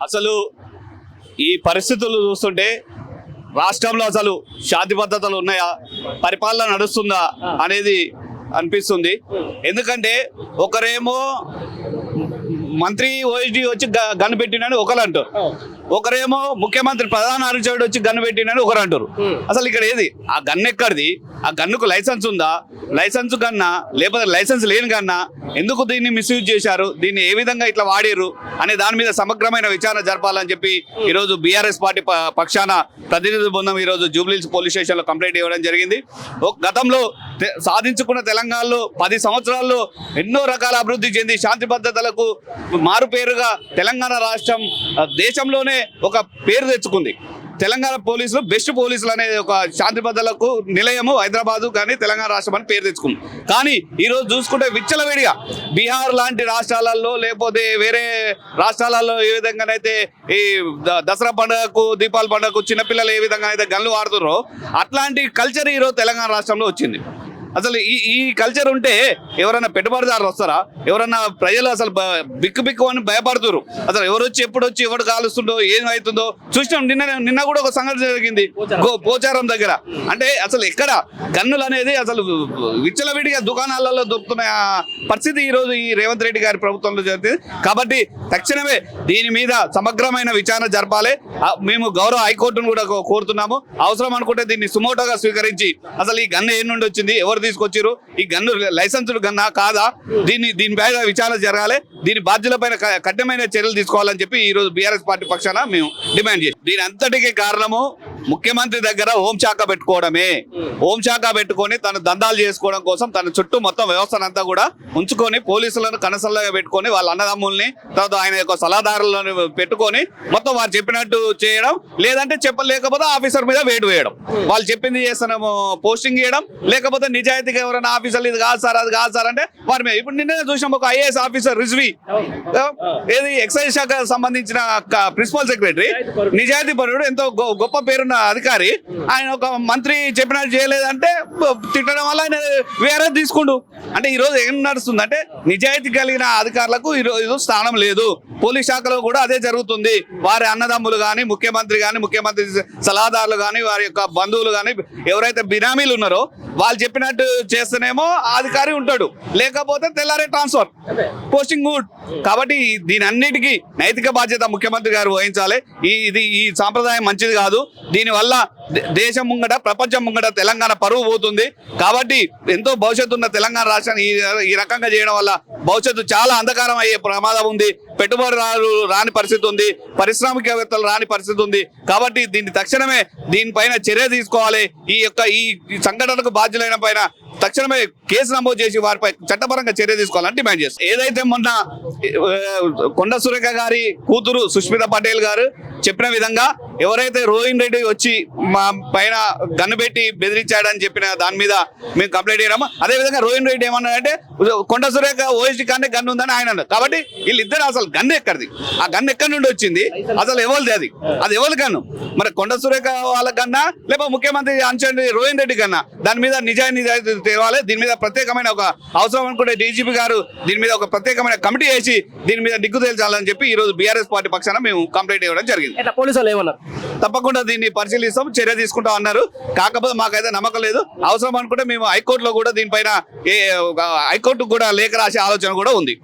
అసలు ఈ పరిస్థితులు చూస్తుంటే రాష్ట్రంలో అసలు శాంతి భద్రతలు ఉన్నాయా? పరిపాలన నడుస్తుందా అనేది అనిపిస్తుంది. ఎందుకంటే ఒకరేమో మంత్రి ఓఎస్డి వచ్చి గ- గన్ను పెట్టినని ఒకరు అంటారు ఒకరేమో ముఖ్యమంత్రి ప్రధాన అర్చకుడు వచ్చి గన్ను పెట్టినని ఒకరు అంటారు అసలు ఇక్కడ ఏది? ఆ గన్ ఎక్కడిది? ఆ గన్నుకు లైసెన్స్ ఉందా? లైసెన్స్ కన్నా లేకపోతే లైసెన్స్ లేని కన్నా ఎందుకు దీన్ని మిస్యూజ్ చేశారు? దీన్ని ఏ విధంగా ఇట్లా వాడారు? అనే దాని మీద సమగ్రమైన విచారణ జరపాలని చెప్పి ఈరోజు బీఆర్ఎస్ పార్టీ పక్షాన ప్రతినిధి బృందం ఈరోజు జూబ్లీస్ పోలీస్ స్టేషన్లో కంప్లైంట్ ఇవ్వడం జరిగింది. గతంలో తె- సాధించుకున్న తెలంగాణలో పది సంవత్సరాల్లో ఎన్నో రకాల అభివృద్ధి చెంది శాంతి భద్రతలకు మారుపేరుగా తెలంగాణ రాష్ట్రం దేశంలోనే ఒక పేరు తెచ్చుకుంది. తెలంగాణ పోలీసులు బెస్ట్ పోలీసులు అనేది ఒక శాంతి భద్రతలకు నిలయము హైదరాబాదు కానీ తెలంగాణ రాష్ట్రం అని పేరు తెచ్చుకుంది కానీ ఈరోజు చూసుకుంటే విచ్చలవిడిగా బీహార్ లాంటి రాష్ట్రాలలో లేకపోతే వేరే రాష్ట్రాలలో ఏ విధంగానైతే ఈ ద- దసరా పండుగకు దీపావళి పండుగకు చిన్నపిల్లలు ఏ విధంగా అయితే గన్లు వాడుతున్నారో అట్లాంటి కల్చర్ ఈరోజు తెలంగాణ రాష్ట్రంలో వచ్చింది. అసలు ఈ ఈ కల్చర్ ఉంటే ఎవరైనా పెట్టుబడిదారులు వస్తారా? ఎవరన్నా ప్రజలు అసలు బిక్కు బిక్కు అని భయపడుతురు అసలు ఎవరు వచ్చి ఎప్పుడు వచ్చి ఎవడు కాలుస్తుండో ఏం అవుతుందో చూసినాం. నిన్న నిన్న కూడా ఒక సంఘటన జరిగింది. పోచారం. దగ్గర. అంటే అసలు ఎక్కడ గన్నులు అనేది అసలు విచ్చలవిడిగా దుకాణాలలో దొరుకుతున్న పరిస్థితి ఈ రోజు ఈ రేవంత్ రెడ్డి గారి ప్రభుత్వంలో జరుగుతుంది కాబట్టి తక్షణమే దీని మీద సమగ్రమైన విచారణ జరపాలి. మేము గౌరవ హైకోర్టును కూడా కోరుతున్నాము. అవసరం అనుకుంటే దీన్ని సుమోటోగా స్వీకరించి అసలు ఈ గన్ను ఏ నుండి వచ్చింది? ఎవరు తీసుకొచ్చారు ఈ గన్ను లైసెన్స్డ్ గన్నా కాదా? దీన్ని దీనిపైన విచారణ జరగాలి. దీని బాధ్యులపైన కఠినమైన చర్యలు తీసుకోవాలని చెప్పి ఈ రోజు బీఆర్ఎస్ పార్టీ పక్షాన మేము డిమాండ్ చేసి దీని అంతటికి కారణము ముఖ్యమంత్రి దగ్గర హోంశాఖ పెట్టుకోవడమే. హోంశాఖ పెట్టుకొని తను దందాలు చేసుకోవడం కోసం తన చుట్టూ మొత్తం వ్యవస్థనంతా కూడా ఉంచుకొని పోలీసులను కనసల్లాగా పెట్టుకొని వాళ్ళ అన్నదమ్ముల్ని తర్వాత ఆయన యొక్క సలహాదారులను పెట్టుకొని మొత్తం వారు చెప్పినట్టు చేయడం లేదంటే చెప్పలేకపోతే ఆఫీసర్ మీద వేటు వేయడం. వాళ్ళు చెప్పింది చేస్తున్నాము పోస్టింగ్ చేయడం లేకపోతే నిజాయితీగా ఎవరైనా ఆఫీసర్లు ఇది కాదు సార్ అది కాదు సార్ అంటే వారి మీద. ఇప్పుడు నిన్న చూసాం ఒక ఐఏఎస్ ఆఫీసర్ రిజ్వి. ఏది ఎక్సైజ్ శాఖ సంబంధించిన ప్రిన్సిపల్ సెక్రటరీ. నిజాయితీ పరుడు. ఎంతో గొప్ప పేరున్న అధికారి ఆయన ఒక మంత్రి చెప్పినట్టు చేయలేదంటే తిట్టడం వల్ల ఆయన వేరే తీసుకుండు. అంటే ఈ రోజు ఏం నడుస్తుంది అంటే నిజాయితీ కలిగిన అధికారులకు ఈ రోజు స్థానం లేదు. పోలీస్ శాఖలో కూడా అదే జరుగుతుంది. వారి అన్నదమ్ములు కానీ ముఖ్యమంత్రి కానీ ముఖ్యమంత్రి సలహాదారులు కానీ వారి యొక్క బంధువులు కానీ ఎవరైతే బినామీలు ఉన్నారో వాళ్ళు చెప్పినట్టు చేస్తేనేమో అధికారి ఉంటాడు. లేకపోతే తెల్లారే ట్రాన్స్ఫర్. పోస్టింగ్ గుడ్ కాబట్టి దీని అన్నిటికీ నైతిక బాధ్యత ముఖ్యమంత్రి గారు వహించాలి. ఈ ఇది ఈ సాంప్రదాయం మంచిది కాదు. దీనివల్ల దే- దేశం ముంగట ప్రపంచం ముంగట తెలంగాణ పరువు పోతుంది. కాబట్టి ఎంతో భవిష్యత్తు ఉన్న తెలంగాణ రాష్ట్రాన్ని ఈ ఈ రకంగా చేయడం వల్ల భవిష్యత్తు చాలా అంధకారం అయ్యే ప్రమాదం ఉంది. పెట్టుబడిదారులు రాని పరిస్థితి ఉంది. పారిశ్రామికవేత్తలు రాని పరిస్థితి ఉంది. కాబట్టి దీన్ని తక్షణమే దీనిపైన చర్య తీసుకోవాలి. ఈ యొక్క ఈ సంఘటనకు బాధ్యులైన పైన తక్షణమే కేసు నమోదు చేసి వారిపై చట్టపరంగా చర్య తీసుకోవాలని డిమాండ్ చేస్తారు. ఏదైతే మొన్న కొండ సురేఖ గారి కూతురు సుష్మిత పటేల్ గారు చెప్పిన విధంగా ఎవరైతే రోహిన్ రెడ్డి వచ్చి మా పైన గన్ను పెట్టి బెదిరించాడని చెప్పిన దాని మీద మేము కంప్లైంట్ చేయడము అదే విధంగా రోహిన్ రెడ్డి ఏమన్నాడంటే కొండ సురేఖ ఓఎస్డి కానీ గన్ను ఉందని ఆయన అన్నారు కాబట్టి వీళ్ళిద్దరు అసలు గన్ను ఎక్కడిది? ఆ గన్ను ఎక్కడి నుండి వచ్చింది? అసలు ఎవరిది అది? అది ఎవరి గన్ను? మరి కొండ సురేఖ వాళ్ళ కన్నా లేకపోతే ముఖ్యమంత్రి అంచండి రోహిన్ రెడ్డి కన్నా దాని మీద నిజాయి నిజాయితీ తేవాలి. దీని మీద ప్రత్యేకమైన ఒక అవసరం అనుకుంటే డీజీపీ గారు దీని మీద ఒక ప్రత్యేకమైన కమిటీ వేసి దీని మీద దిగ్గు తేల్చాలని చెప్పి ఈ రోజు బీఆర్ఎస్ పార్టీ పక్షాన మేము కంప్లైంట్ ఇవ్వడం జరిగింది. పోలీసులు ఏమన్నారు? తప్పకుండా దీన్ని పరిశీలిస్తాం చర్య తీసుకుంటాం అన్నారు. కాకపోతే మాకైతే నమ్మకం లేదు. అవసరం అనుకుంటే మేము హైకోర్టులో కూడా దీనిపైన ఒక హైకోర్టుకు కూడా లేఖ రాసే ఆలోచన కూడా ఉంది.